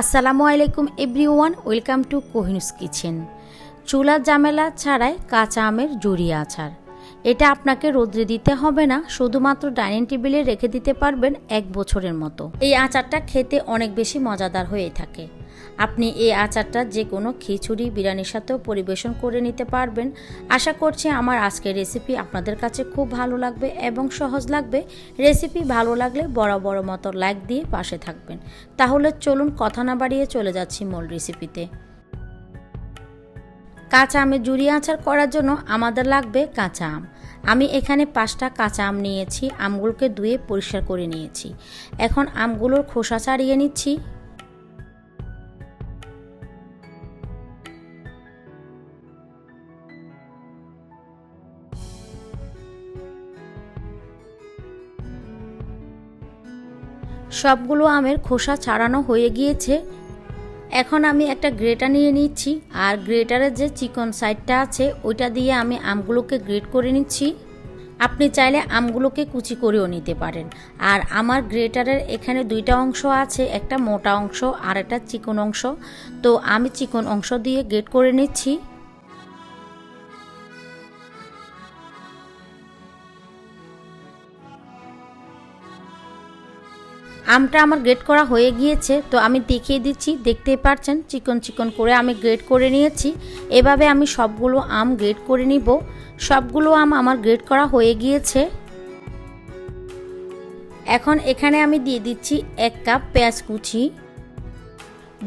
আসসালামু আলাইকুম everyone, welcome to Kohinoor's kitchen. চুলা জামেলা ছাড়াই কাঁচা আমের জুড়ি আচার। এটা আপনাকে রোদ্রে দিতে হবে না, শুধুমাত্র ডাইনিং টেবিলে রেখে দিতে পারবেন এক বছরের মতো। এই আচারটা খেতে অনেক বেশি মজাদার হয়ে থাকে। আপনি এই আচারটা যে কোনো খিচুড়ি, বিরিয়ানির সাথেও পরিবেশন করে নিতে পারবেন। আশা করছি আমার আজকের রেসিপি আপনাদের কাছে খুব ভালো লাগবে এবং সহজ লাগবে। রেসিপি ভালো লাগলে বড় বড় মতো লাইক দিয়ে পাশে থাকবেন। তাহলে চলুন কথা না বাড়িয়ে চলে যাচ্ছি মূল রেসিপিতে কাঁচা আমের জুড়ি আচার করার জন্য আমাদের লাগবে কাঁচা আম। আমি এখানে পাঁচটা কাঁচা আম নিয়েছি, আমগুলোকে ধুয়ে পরিষ্কার করে নিয়েছি। এখন আমগুলোর খোসা ছাড়িয়ে নিচ্ছি। সবগুলো আমের খোসা ছাড়ানো হয়ে গিয়েছে। এখন আমি একটা গ্রেটার নিয়ে নিচ্ছি, আর গ্রেটারের যে চিকন সাইডটা আছে, ওইটা দিয়ে আমি আমগুলোকে গ্রেট করে নিচ্ছি। আপনি চাইলে আমগুলোকে কুচি করেও নিতে পারেন। আর আমার গ্রেটারের এখানে দুইটা অংশ আছে, একটা মোটা অংশ আর একটা চিকন অংশ। তো আমি চিকন অংশ দিয়ে গ্রেট করে নিচ্ছি। আমটা আমার গ্রেড করা হয়ে গিয়েছে, তো আমি দেখিয়ে দিচ্ছি, দেখতেই পাচ্ছেন চিকন চিকন করে আমি গ্রেড করে নিয়েছি। এভাবে আমি সবগুলো আম গ্রেড করে নিব। সবগুলো আম আমার গ্রেড করা হয়ে গিয়েছে। এখন এখানে আমি দিয়ে দিচ্ছি এক কাপ পেঁয়াজ কুচি,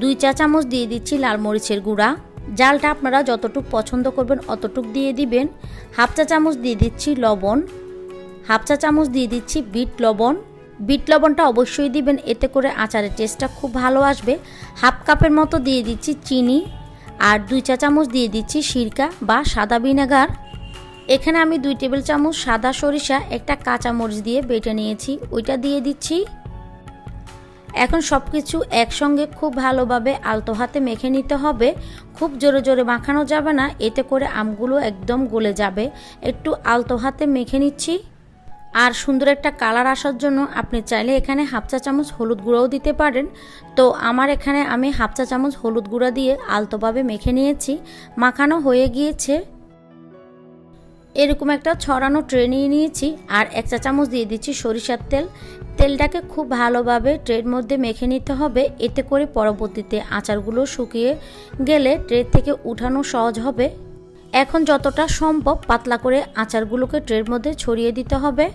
দুই চা চামচ দিয়ে দিচ্ছি লাল মরিচের গুঁড়া। জালটা আপনারা যতটুক পছন্দ করবেন অতটুক দিয়ে দিবেন। হাফ চা চামচ দিয়ে দিচ্ছি লবণ, হাফ চা চামচ দিয়ে দিচ্ছি বিট লবণ বিট লবণটা অবশ্যই দিবেন, এতে করে আচারের টেস্টটা খুব ভালো আসবে। হাফ কাপের মতো দিয়ে দিচ্ছি চিনি আর দুই চা চামচ দিয়ে দিচ্ছি সিরকা বা সাদা ভিনেগার। এখানে আমি দুই টেবিল চামচ সাদা সরিষা, একটা কাঁচা মরিচ দিয়ে বেটে নিয়েছি, ওইটা দিয়ে দিচ্ছি। এখন সব কিছু একসঙ্গে খুব ভালোভাবে আলতো হাতে মেখে নিতে হবে। খুব জোরে জোরে মাখানো যাবে না, এতে করে আমগুলো একদম গলে যাবে। একটু আলতো হাতে মেখে নিচ্ছি। আর সুন্দর একটা কালার আসার জন্য আপনি চাইলে এখানে হাফ চা চামচ হলুদ গুঁড়োও দিতে পারেন। তো আমার এখানে আমি হাফ চা চামচ হলুদ গুঁড়া দিয়ে আলতোভাবে মেখে নিয়েছি। মাখানো হয়ে গিয়েছে। এরকম একটা ছড়ানো ট্রে নিয়ে নিয়েছি আর এক চা চামচ দিয়ে দিচ্ছি সরিষার তেল। তেলটাকে খুব ভালোভাবে ট্রের মধ্যে মেখে নিতে হবে। এতে করে পরবর্তীতে আচারগুলো শুকিয়ে গেলে ট্রে থেকে উঠানো সহজ হবে। এখন যতটা সম্ভব পাতলা করে আচারগুলোকে ট্রের মধ্যে ছড়িয়ে দিতে হবে।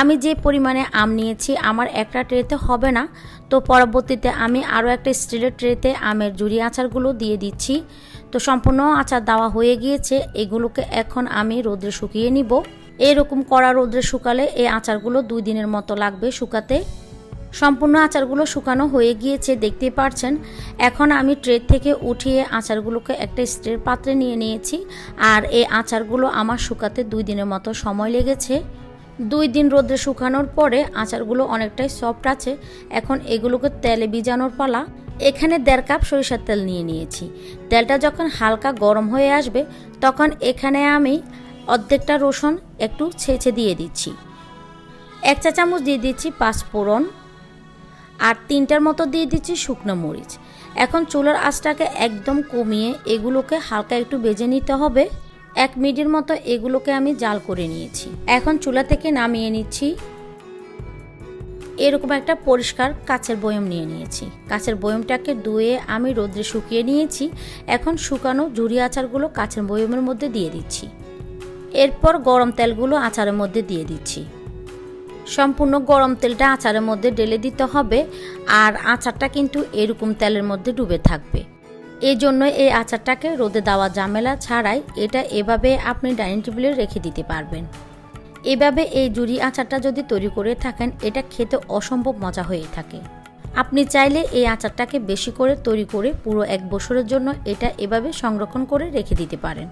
আমি যে পরিমাণে আম নিয়েছি, আমার একটা ট্রেতে হবে না। তো পরবর্তীতে আমি আরও একটা স্টিলের ট্রেতে আমের জুড়ি আচারগুলো দিয়ে দিচ্ছি। তো সম্পূর্ণ আচার দেওয়া হয়ে গিয়েছে, এগুলোকে এখন আমি রোদ্রে শুকিয়ে নিব। এরকম কড়া রোদ্রে শুকালে এই আচারগুলো দুই দিনের মতো লাগবে শুকাতে। সম্পূর্ণ আচারগুলো শুকানো হয়ে গিয়েছে দেখতে পারছেন। এখন আমি ট্রে থেকে উঠিয়ে আচারগুলোকে একটা স্ট্রের পাত্রে নিয়ে নিয়েছি। আর এই আচারগুলো আমার শুকাতে দুই দিনের মতো সময় লেগেছে। দুই দিন রোদ্রে শুকানোর পরে আচারগুলো অনেকটাই সফট আছে। এখন এগুলোকে তেলে ভিজানোর পালা। এখানে দেড় কাপ সরিষার তেল নিয়ে নিয়েছি। তেলটা যখন হালকা গরম হয়ে আসবে, তখন এখানে আমি অর্ধেকটা রসুন একটু ছেঁচে দিয়ে দিচ্ছি। এক চা চামচ দিয়ে দিচ্ছি পাঁচফোড়ন আর তিনটার মতো দিয়ে দিচ্ছি শুকনো মরিচ। এখন চুলার আঁচটাকে একদম কমিয়ে এগুলোকে হালকা একটু বেজে নিতে হবে। এক মিনিটের মতো এগুলোকে আমি জাল করে নিয়েছি। এখন চুলা থেকে নামিয়ে নিচ্ছি। এরকম একটা পরিষ্কার কাচের বয়ম নিয়ে নিয়েছি। কাচের বয়মটাকে ধুয়ে আমি রোদ্রে শুকিয়ে নিয়েছি। এখন শুকানো ঝুরি আচারগুলো কাচের বয়মের মধ্যে দিয়ে দিচ্ছি। এরপর গরম তেলগুলো আচারের মধ্যে দিয়ে দিচ্ছি। সম্পূর্ণ গরম তেলটা আচারের মধ্যে ঢেলে দিতে হবে আর আচারটা কিন্তু এরকম তেলের মধ্যে ডুবে থাকবে। এই জন্য এই আচারটাকে রোদে দেওয়া ঝামেলা ছাড়াই এটা এভাবে আপনি ডাইনিং টেবিলে রেখে দিতে পারবেন। এভাবে এই জুড়ি আচারটা যদি তৈরি করে থাকেন, এটা খেতে অসম্ভব মজা হয়ে থাকে। আপনি চাইলে এই আচারটাকে বেশি করে তৈরি করে পুরো এক বছরের জন্য এটা এভাবে সংরক্ষণ করে রেখে দিতে পারেন।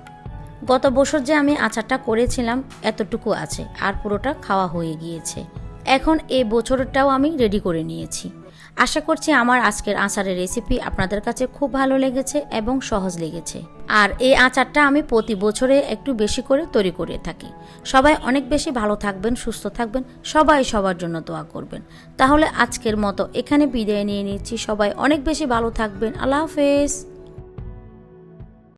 গত বছর যে আমি আচারটা করেছিলাম, এতটুকু আছে, আর পুরোটা খাওয়া হয়ে গিয়েছে। এখন এই বছরটাও আমি রেডি করে নিয়েছি। আশা করছি আমার আজকের আচারের রেসিপি আপনাদের কাছে খুব ভালো লেগেছে এবং সহজ লেগেছে। আর এই আচারটা আমি প্রতি বছরে একটু বেশি করে তৈরি করে থাকি। সবাই অনেক বেশি ভালো থাকবেন, সুস্থ থাকবেন, সবাই সবার জন্য দোয়া করবেন। তাহলে আজকের মতো এখানে বিদায় নিয়ে নিচ্ছি। সবাই অনেক বেশি ভালো থাকবেন। আল্লাহ হাফেজ।